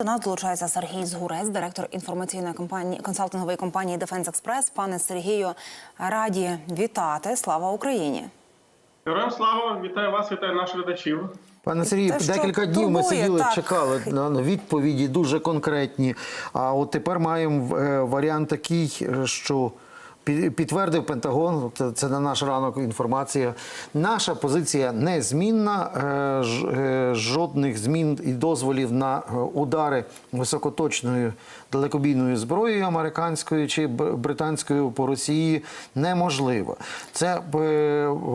До нас долучається Сергій Згурець, директор інформаційної компанії консалтингової компанії Дефенс Експрес. Пане Сергію, раді вітати. Слава Україні! Героям слава, вітаю вас, вітаю наших глядачів. Пане Сергію, декілька днів ми сиділи, так. чекали на відповіді дуже конкретні. А от тепер маємо е, варіант такий, е, що підтвердив Пентагон. Це, на наш ранок інформація. Наша позиція незмінна. е, е, Жодних змін і дозволів на е, удари високоточною далекобійною зброєю американською чи британською по Росії неможливо. Це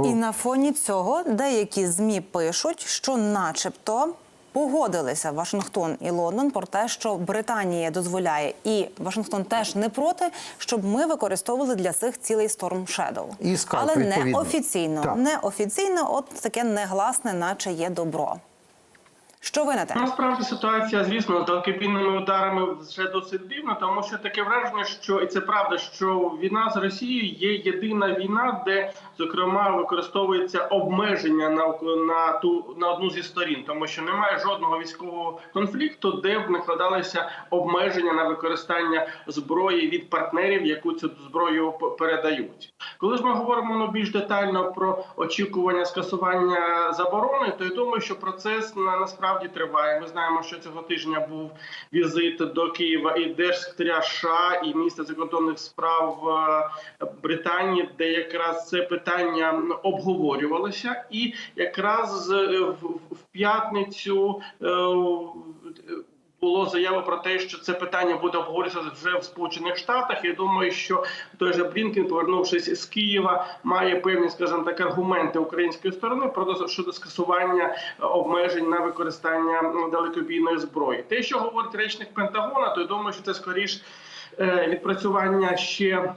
І на фоні цього деякі змі пишуть, що, начебто, погодилися Вашингтон і Лондон про те, що Британія дозволяє, і Вашингтон теж не проти, щоб ми використовували для цих цілий Storm Shadow. І Scalp, але не офіційно. Не офіційно, от таке негласне, наче є добро. Що ви на те? Насправді ситуація, звісно, з далекобійними ударами вже досить дивна, тому що таке враження, що і це правда, що війна з Росією є єдина війна, де зокрема використовується обмеження на на ту на одну зі сторін, тому що немає жодного військового конфлікту, де б накладалися обмеження на використання зброї від партнерів, яку цю зброю передають. Коли ж ми говоримо ну, більш детально про очікування скасування заборони, то я думаю, що процес на насправді триває. Ми знаємо, що цього тижня був візит до Києва і держсекретаря США і міністра закордонних справ е, Британії, де якраз це питання обговорювалося, і якраз е, в, в п'ятницю. Було заява про те, що це питання буде обговорюватися вже в Сполучених Штатах. Я думаю, що той же Блінкен, повернувшись з Києва, має певні, скажімо так, аргументи української сторони про щодо скасування обмежень на використання далекобійної зброї. Те, що говорить речник Пентагона, то я думаю, що це скоріш е, відпрацювання ще.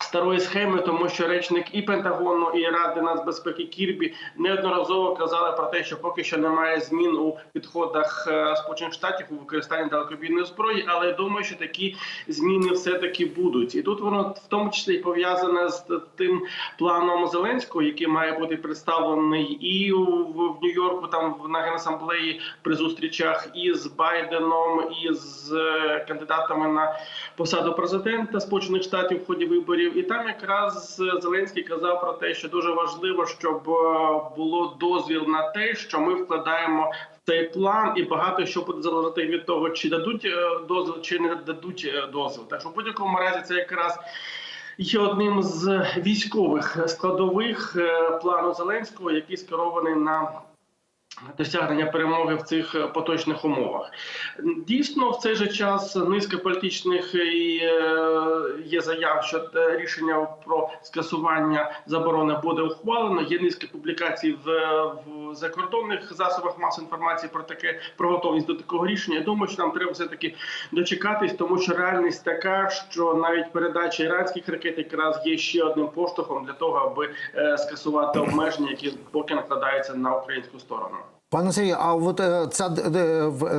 Старої схеми, тому що речник і Пентагону, і Ради нацбезпеки Кірбі неодноразово казали про те, що поки що немає змін у підходах е, Сполучених Штатів у використанні далекобійної зброї. Але я думаю, що такі зміни все таки будуть, і тут воно в тому числі пов'язане з тим планом Зеленського, який має бути представлений і в Нью-Йорку, там на генасамблеї при зустрічах і з Байденом, і з е, кандидатами на посаду президента Сполучених Штатів в ході виборів. І там якраз Зеленський казав про те, що дуже важливо, щоб е, було дозвіл на те, що ми вкладаємо в цей план, і багато що буде залежати від того, чи дадуть е, дозвіл, чи не дадуть е, дозвіл. Так що в будь-якому разі це якраз. Є одним з військових складових е, плану Зеленського, який скерований на досягнення перемоги в цих е, поточних умовах. Дійсно, в цей же час низка політичних і е, є заяв, що рішення про скасування заборони буде ухвалено. Є низка публікацій в, в закордонних засобах масової інформації про таке про готовність до такого рішення. Я думаю, що нам треба все таки дочекатись, тому що реальність така, що навіть передача іранських ракет якраз є ще одним поштовхом для того, аби е, скасувати обмеження, які поки накладаються на українську сторону. Пане Сергію, а от е, ця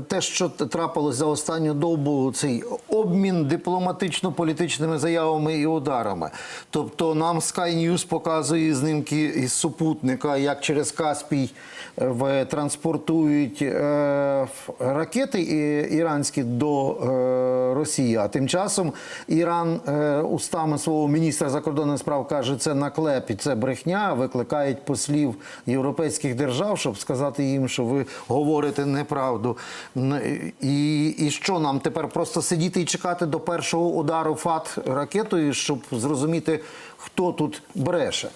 те, що трапилось за останню добу, цей обмін дипломатично-політичними заявами і ударами. Тобто нам Sky News показує знімки із супутника, як через Каспій е, транспортують е, ракети іранські до Росії. А тим часом Іран устами свого міністра закордонних справ каже, це наклеп і це брехня. Викликають послів європейських держав, щоб сказати їм, що ви говорите неправду. І, і що нам тепер просто сидіти і чекати до першого удару ФАТ ракетою, щоб зрозуміти, хто тут бреше?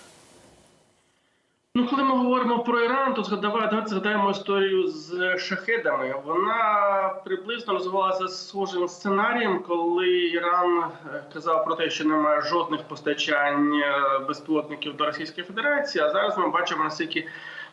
Ну, коли ми говоримо про Іран, то давайте згадаємо історію з шахедами. Вона приблизно розвивалася схожим сценарієм, коли Іран е, казав про те, що немає жодних постачань е, безпілотників до Російської Федерації. А зараз ми бачимо наскільки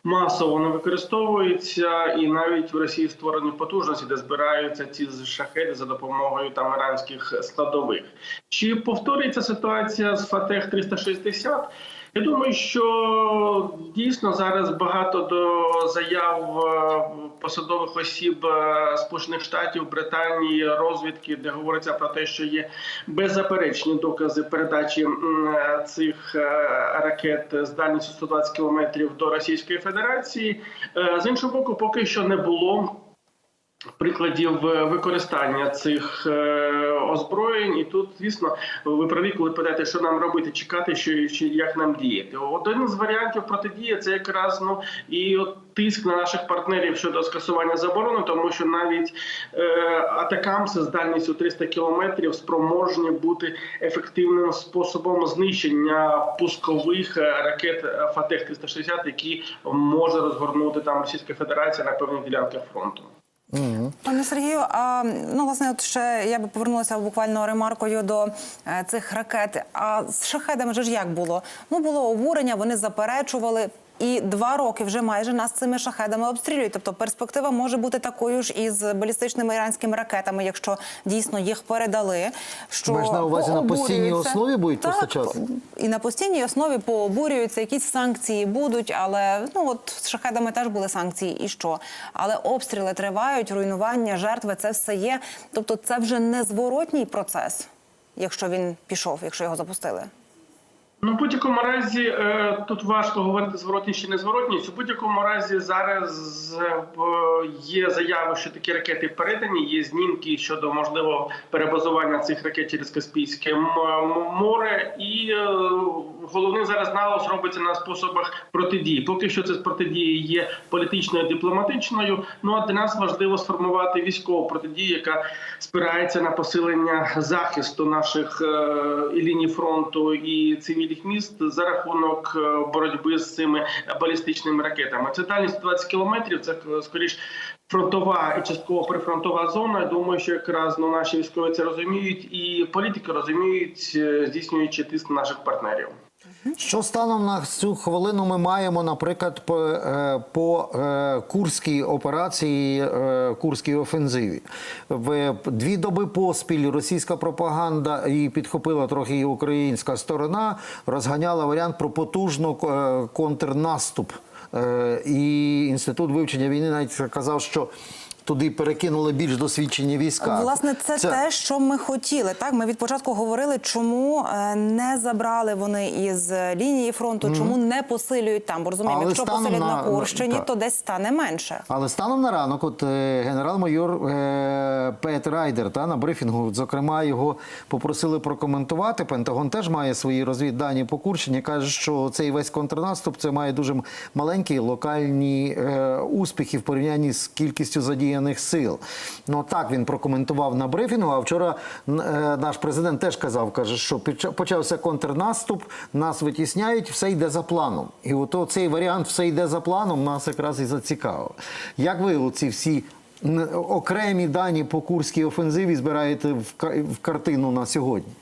масово не використовується, і навіть в Росії створені потужності, де збираються ці шахеди за допомогою там іранських складових. Чи повторюється ситуація з Фатех 360? Я думаю, що дійсно зараз багато до заяв е, посадових осіб е, Сполучених Штатів, Британії, розвідки, де говориться про те, що є беззаперечні докази передачі е, цих ракет з дальністю 120 кілометрів до Російської Федерації. З іншого боку, поки що не було Прикладів е, використання цих е, озброєнь, і тут, звісно, ви праві, коли питаєте, що нам робити, чекати, що чи як нам діяти. Один з варіантів протидії це якраз ну і от тиск на наших партнерів щодо скасування заборони, тому що навіть е, атакамси з дальністю 300 кілометрів спроможні бути ефективним способом знищення пускових е, ракет Фатех 360 які може розгорнути там Російська Федерація на певних ділянках фронту. Пане Сергію, а ну власне, от ще я би повернулася буквально ремаркою до е, цих ракет. А з шахедами ж як було? Ну було обурення, вони заперечували. І два роки вже майже нас цими шахедами обстрілюють. Тобто перспектива може бути такою ж і з балістичними іранськими ракетами, якщо дійсно їх передали. Що Маєш на увазі на постійній основі будуть Так, постачати? і на постійній основі пообурюються, якісь санкції будуть, але ну от з шахедами теж були санкції, і що? Але обстріли тривають, руйнування, жертви це все є. Тобто, це вже незворотній процес, якщо він пішов, якщо його запустили. Ну, в будь-якому разі е, тут важко говорити зворотність чи незворотність. У будь-якому разі зараз е, є заяви, що такі ракети передані. Є знімки щодо можливого перебазування цих ракет через Каспійське море, і головний зараз наголос робиться на способах протидії. Поки що це протидія є політичною дипломатичною. Ну а для нас важливо сформувати військову протидію, яка спирається на посилення захисту наших е, і ліній фронту і цивільних міст за рахунок е, боротьби з цими балістичними ракетами. Це дальність 20 кілометрів. Це скоріш фронтова і частково прифронтова зона. Я думаю, що якраз ну, наші військові це розуміють, і політики розуміють, е, здійснюючи тиск наших партнерів. Що станом на цю хвилину ми маємо, наприклад, по, е, по е, курській операції, е, курській офензиві? В дві доби поспіль російська пропаганда і підхопила трохи українська сторона, розганяла варіант про потужну контрнаступ. І інститут вивчення війни навіть казав, що туди перекинули більш досвідчені війська. Власне, це, те, що ми хотіли. Так, ми від початку говорили, чому е, не забрали вони із лінії фронту, чому не посилюють там. Бо розуміємо, Але якщо посилять на, на- Курщині, то десь стане менше. Але станом на ранок, от е, генерал-майор е, Пет Райдер та на брифінгу, зокрема, його попросили прокоментувати. Пентагон теж має свої розвіддані по Курщині. каже, що цей весь контрнаступ це має дуже маленькі локальні е, успіхи в порівнянні з кількістю задіяних сил. Ну так він прокоментував на брифінгу. А вчора е, наш президент теж казав, каже, що почався контрнаступ, нас витісняють, все йде за планом. І от цей варіант все йде за планом нас якраз і зацікавив. Як ви оці всі окремі дані по курській офензиві збираєте в картину на сьогодні?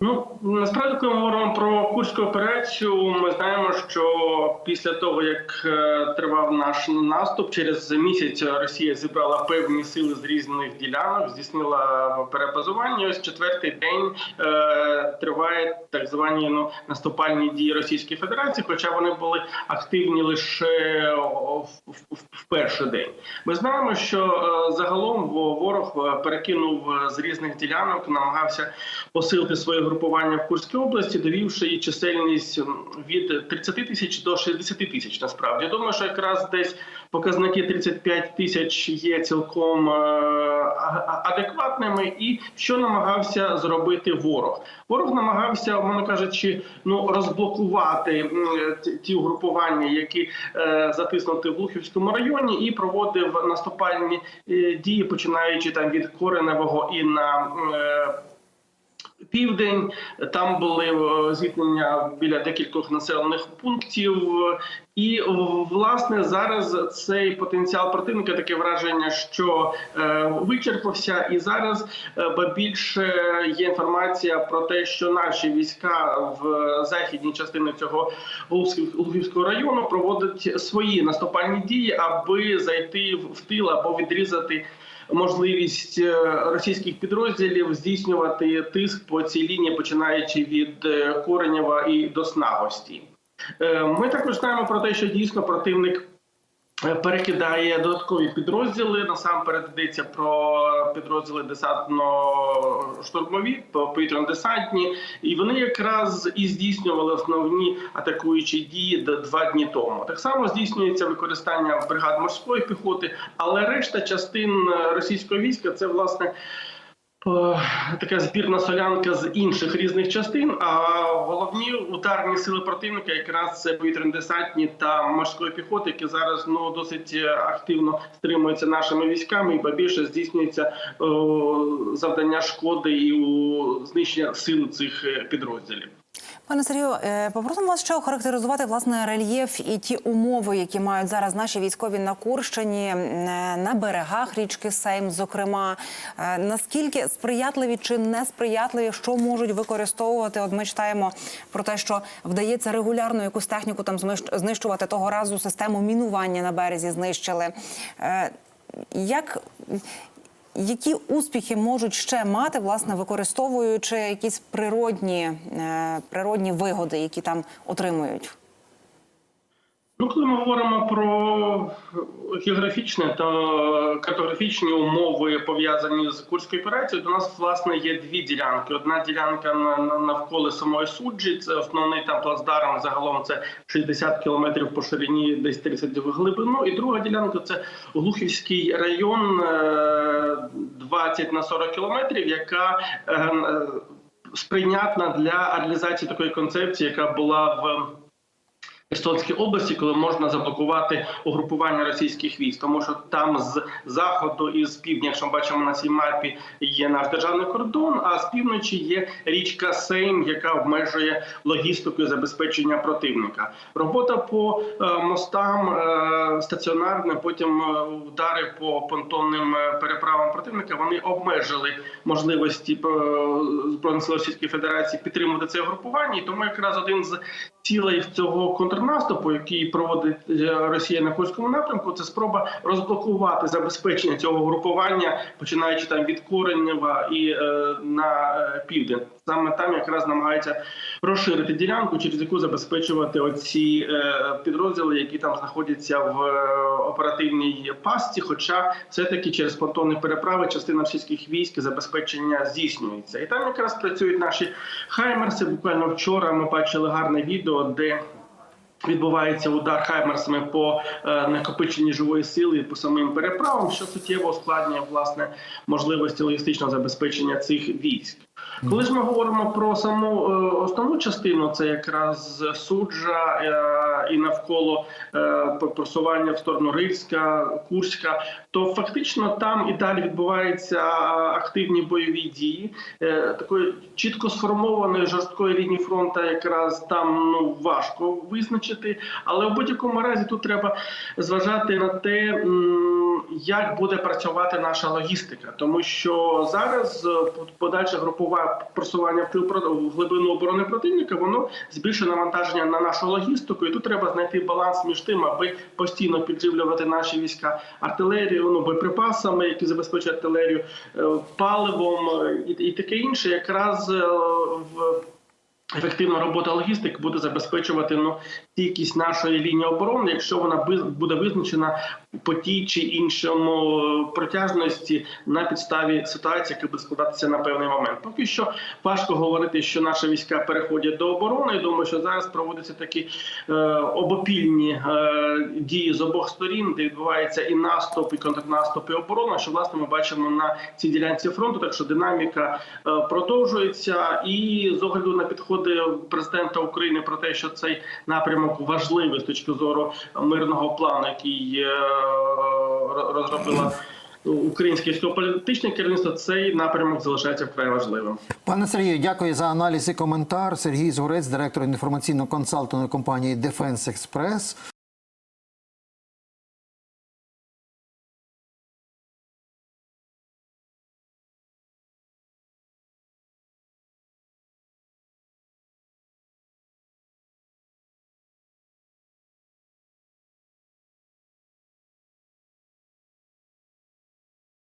Ну насправді, коли ми говоримо про курську операцію, ми знаємо, що після того як е, тривав наш наступ, через місяць Росія зібрала певні сили з різних ділянок, здійснила перебазування. Ось четвертий день е, триває так звані ну наступальні дії Російської Федерації, хоча вони були активні лише в, в, в перший день. Ми знаємо, що е, загалом ворог е, перекинув е, з різних ділянок, намагався посилити своє групування в Курській області, довівши її чисельність від 30 тисяч до 60 тисяч. Насправді Я думаю, що якраз десь показники 35 тисяч є цілком е, адекватними. І що намагався зробити ворог? Ворог намагався, умовно кажучи, ну розблокувати ті- ті угрупування, які е, затиснуті в Лухівському районі, і проводив наступальні е, дії, починаючи там від Кореневого і на. Південь. Там були е, зіткнення біля декількох населених пунктів, і власне зараз цей потенціал противника таке враження, що е, вичерпався, і зараз е, більше є інформація про те, що наші війська в західній частині цього Лугівського району проводять свої наступальні дії, аби зайти в тил або відрізати можливість е, російських підрозділів здійснювати тиск по цій лінії, починаючи від е, Коренєва і до Снагості. Е, Ми також знаємо про те, що дійсно противник перекидає додаткові підрозділи. Насамперед йдеться про підрозділи десантно-штурмові, повітряно-десантні, і вони якраз і здійснювали основні атакуючі дії два дні тому. Так само здійснюється використання бригад морської піхоти, але решта частин е, російського війська це власне. Е, Така збірна солянка з інших різних частин. А головні ударні сили противника якраз це повітряно-десантні та морської піхоти, які зараз ну досить е, активно стримуються нашими військами, і побільше здійснюється о, завдання шкоди і у знищення сил цих е, підрозділів. Пане Сергію, е, попросимо вас ще охарактеризувати власне рельєф і ті умови, які мають зараз наші військові на Курщині, е, на берегах річки Сейм. Зокрема, Е, наскільки сприятливі чи несприятливі, що можуть використовувати? От ми читаємо про те, що вдається регулярно якусь техніку там знищувати того разу систему мінування на березі знищили. Як які успіхи можуть ще мати, власне, використовуючи якісь природні, е, природні вигоди, які там отримують? Ну, коли ми говоримо про географічні та картографічні умови пов'язані з курською операцією, у нас власне є дві ділянки. Одна ділянка на- на- навколо самої суджі, це основний там плацдарм. Загалом це 60 кілометрів по ширині, десь 30 в глибину. І друга ділянка це Глухівський район, е, 20 на 40 кілометрів, яка е, е, сприйнятна для реалізації такої концепції, яка була в. Естонській області, коли можна заблокувати угрупування російських військ, тому що там з заходу і з півдня, якщо ми бачимо на цій мапі, є наш державний кордон. А з півночі є річка Сейм, яка обмежує логістику забезпечення противника. Робота по е, мостам е, стаціонарна, потім е, удари по понтонним переправам противника. Вони обмежили можливості збройних Російської Федерації підтримувати це угрупування. І тому якраз один з цілей цього контрнаступу, який проводить е, Росія на Курському напрямку, це спроба розблокувати забезпечення цього групування, починаючи там від Коренєва і е, на е, південь. Саме там якраз намагаються розширити ділянку, через яку забезпечувати оці е, підрозділи, які там знаходяться в е, оперативній пастці. Хоча все-таки через понтонні переправи частина російських військ забезпечення здійснюється, і там якраз працюють наші хаймерси. Буквально вчора ми бачили гарне відео, де Відбувається удар хаймерсами по е, накопиченні живої сили по самим переправам, що суттєво ускладнює власне можливості логістичного забезпечення цих військ. Коли ж ми говоримо про саму е, основну частину, це якраз суджа е, і навколо е, просування в сторону Рильська, Курська, то фактично там і далі відбуваються активні бойові дії. Такої чітко сформованої жорсткої лінії фронту, якраз там ну важко визначити. Але в будь-якому разі тут треба зважати на те, як буде працювати наша логістика, тому що зараз е, подальше групове просування в глибину оборони противника, воно збільшує навантаження на нашу логістику, і тут треба знайти баланс між тим, аби постійно підживлювати наші війська артилерією, ну боєприпасами, які забезпечують артилерію, е, паливом е, і, і таке інше, якраз в. Ефективна робота логістики буде забезпечувати ну стійкість нашої лінії оборони, якщо вона буде визначена по тій чи іншому е, протяжності на підставі ситуації, яка буде складатися на певний момент. Поки що важко говорити, що наші війська переходять до оборони. Я думаю, що зараз проводяться такі е, обопільні е, дії з обох сторін, де відбувається і наступ, і контрнаступ, і оборона. Що власне ми бачимо на цій ділянці фронту, так що динаміка е, продовжується, і з огляду на підходи президента України про те, що цей напрямок важливий з точки зору мирного плану, який е, розробила. Українське військово-політичне керівництво цей напрямок залишається вкрай важливим. Пане Сергію, дякую за аналіз і коментар. Сергій Згорець, директор інформаційно-консалтної компанії Defense Express.